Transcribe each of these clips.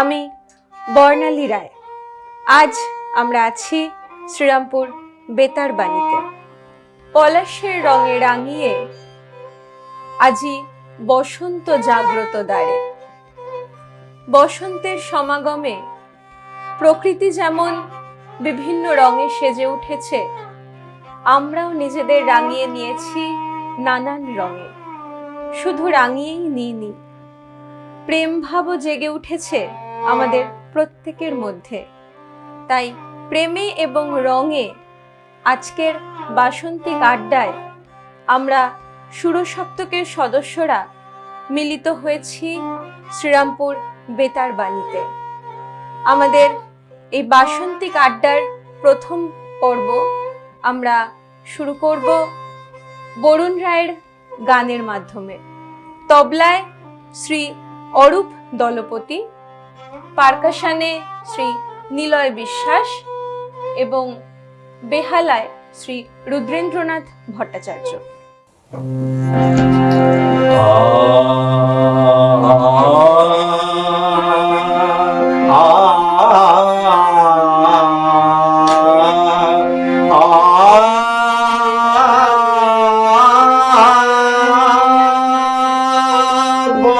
আমি বর্ণালী রায়। আজ আমরা আছি শ্রীরামপুর বেতার বাণীতে। পলাশের রঙে রাঙিয়ে আজি বসন্ত জাগ্রত দ্বারে। বসন্তের সমাগমে প্রকৃতি যেমন বিভিন্ন রঙে সেজে উঠেছে, আমরাও নিজেদের রাঙিয়ে নিয়েছি নানান রঙে। শুধু রাঙিয়েই নিইনি প্রেম ভাবও জেগে উঠেছে আমাদের প্রত্যেকের মধ্যে। তাই প্রেমে এবং রঙে আজকের বাসন্তিক আড্ডায় আমরা সুরসপ্তকের সদস্যরা মিলিত হয়েছি শ্রীরামপুর বেতার বাণীতে আমাদের এই বাসন্তিক আড্ডার প্রথম পর্ব আমরা শুরু করব বরুণ রায়ের গানের মাধ্যমে। তবলায় শ্রী অরূপ দলপতি পার্কাশানে শ্রী নিলয় বিশ্বাস এবং বেহালায় শ্রী রুদ্রেন্দ্রনাথ ভট্টাচার্য।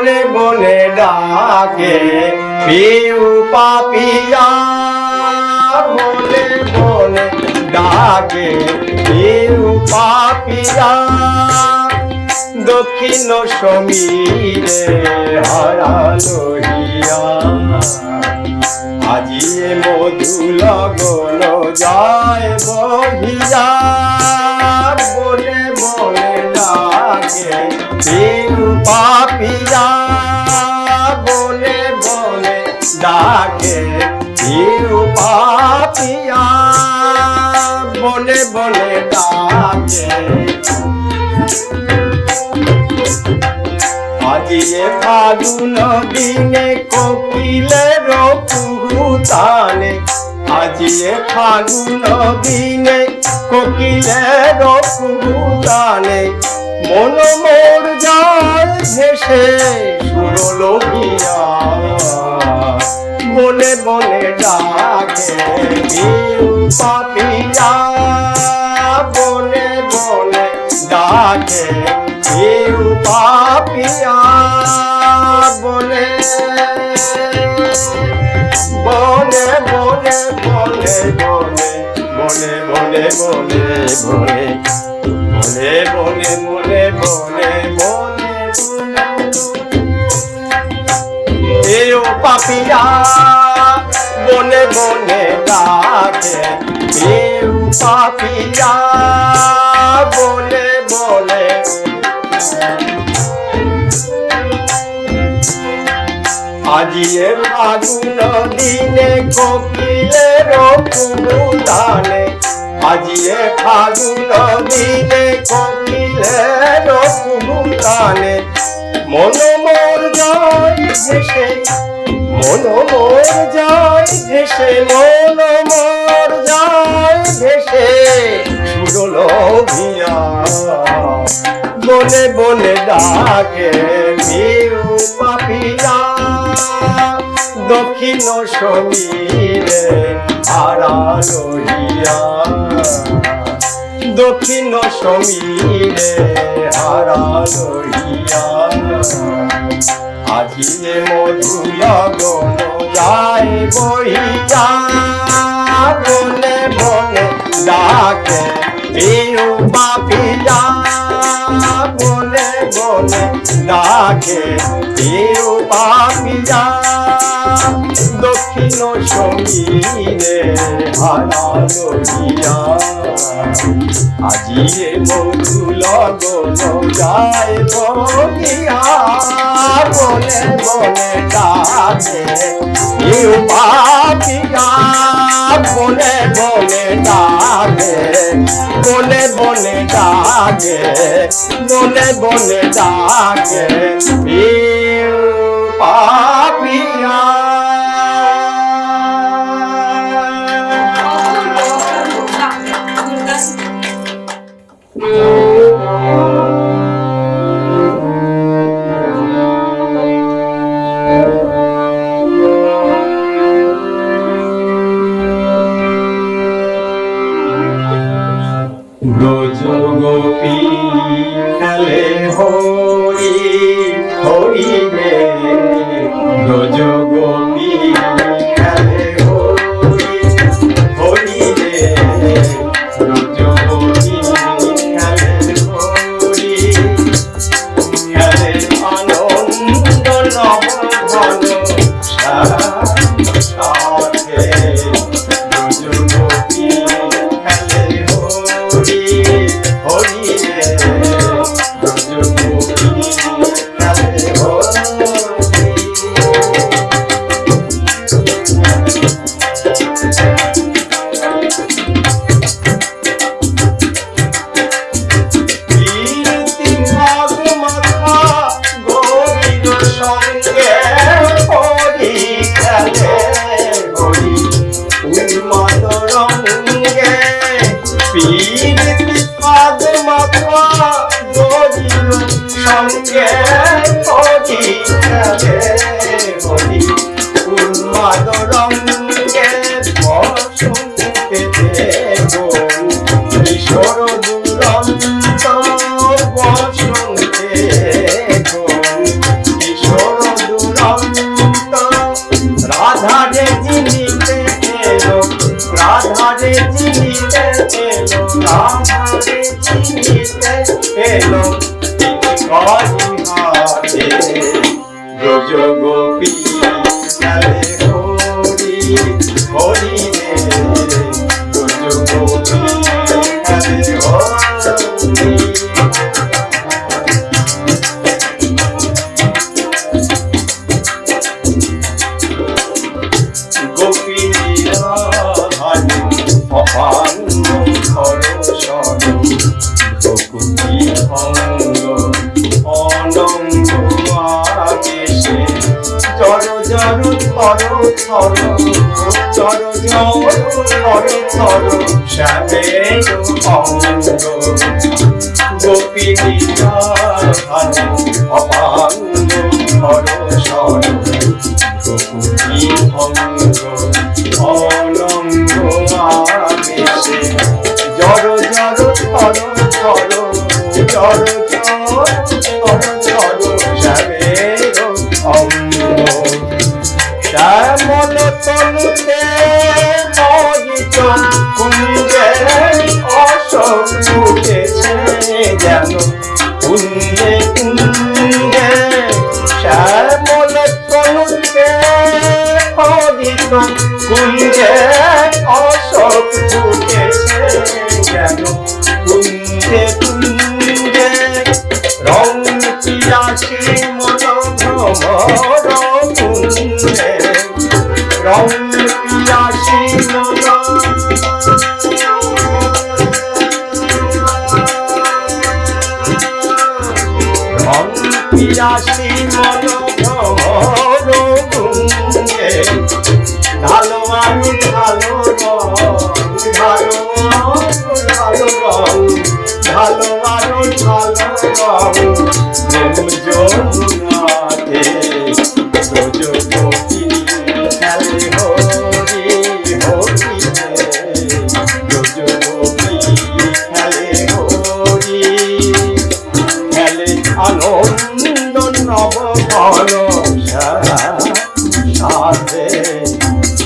বলে বলে ডাকে, পিউ পাপিয়া বলে বলে ডাকে, পিউ পাপিয়া দক্ষিণ সমীরে হারালো আজিয়ে মধু লগন যায় বহিয়া, বলে বলে ডাকে পাপিয়া বলে বলে ডাকে তিন পাপিয়া বলে বলে ডাকে। আজিয়ে ফাগুন দিনে কোকিলের কুহুতানে আজিয়ে ফাগুন দিনে কোকিলের কুহুতানে মন মোর যায় ভেসে সুরলো গিয়া বনে বনে ডাকে পাপিয়া। বনে বনে ডাকে পাপিয়া। বলে বলে বলে বলে বলে বলে বলে বলে বলে মনে মনে মনে মনে মনে এও পাপিয়া, মনে মনে ডাকে এও পাপিয়া বলে বলে আজিয়ে আগুন দিনে কপিলের কুমুদানে আজিয়ে ফাগুন দিনে কোকিলের কুমুদানে মন মোর যায় ভেসে মন মোর যায় ভেসে মন মোর যায় ভেসে সুরলো ভিয়া। বনে বনে ডাকে ভিউ পাপিয়া। দক্ষিণ সমীরে আড়ালো দক্ষিণ সমীরে হারালো হিয়া আজিয়ে মধু যায় বহিয়া। বনে বনে ডাকে পাপিয়া বনে বনে ডাকে কেউ পাপিয়া দক্ষিণ সমীরে আজি গিয়া আজিয়ে যায় বলিয়া বলে বলে ডাকে কেউ পাপিয়া বলে বলে ডাকে, বলে বলে ডাকে। বনে বনে ডাকে সঙ্গে হরি যাবে হরি উন্মাদ রঙ্গে বসন্তে দেব। কিশোর দুরন্ত বসন্তে কিশোর দুরন্ত রাধারে জিনিতে রাধারে জিনিতে রাধারে জিনিতে এলো। করিহাতে ব্রজ গোপী। থর থর থর থর শ্যামের অঙ্গ গোপীরা হারি শ্যামল তনুতে মজিত কুঞ্জে অশোক ফুটেছে যেন কুঞ্জে কুঞ্জে শ্যামল তনুতে মজিত কুঞ্জে অশোক ফুটেছে যেন কুঞ্জে কুঞ্জে রং পিয়াসী মন ভ্রমর পিয়াসী মন রং পিয়াসী মন ভ্রমর কুঞ্জে ভালো আলু ভালো ভালো ভালো ভালো আলু ভালো সাথে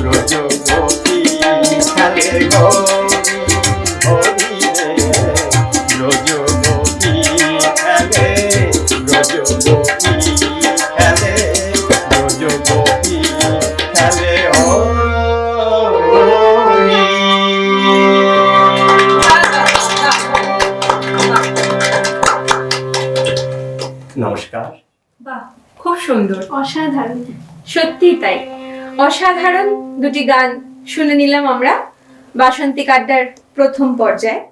ব্রজ গোপী খেলে হরি হরি রে ব্রজ গোপী খেলে ব্রজ গোপী খেলে ব্রজ গোপী খেলে নমস্কার। বাহ খুব সুন্দর। অসাধারণ। সত্যি তাই। অসাধারণ দুটি গান শুনে নিলাম আমরা। বাসন্তী কাড্ডার প্রথম পর্যায়ে।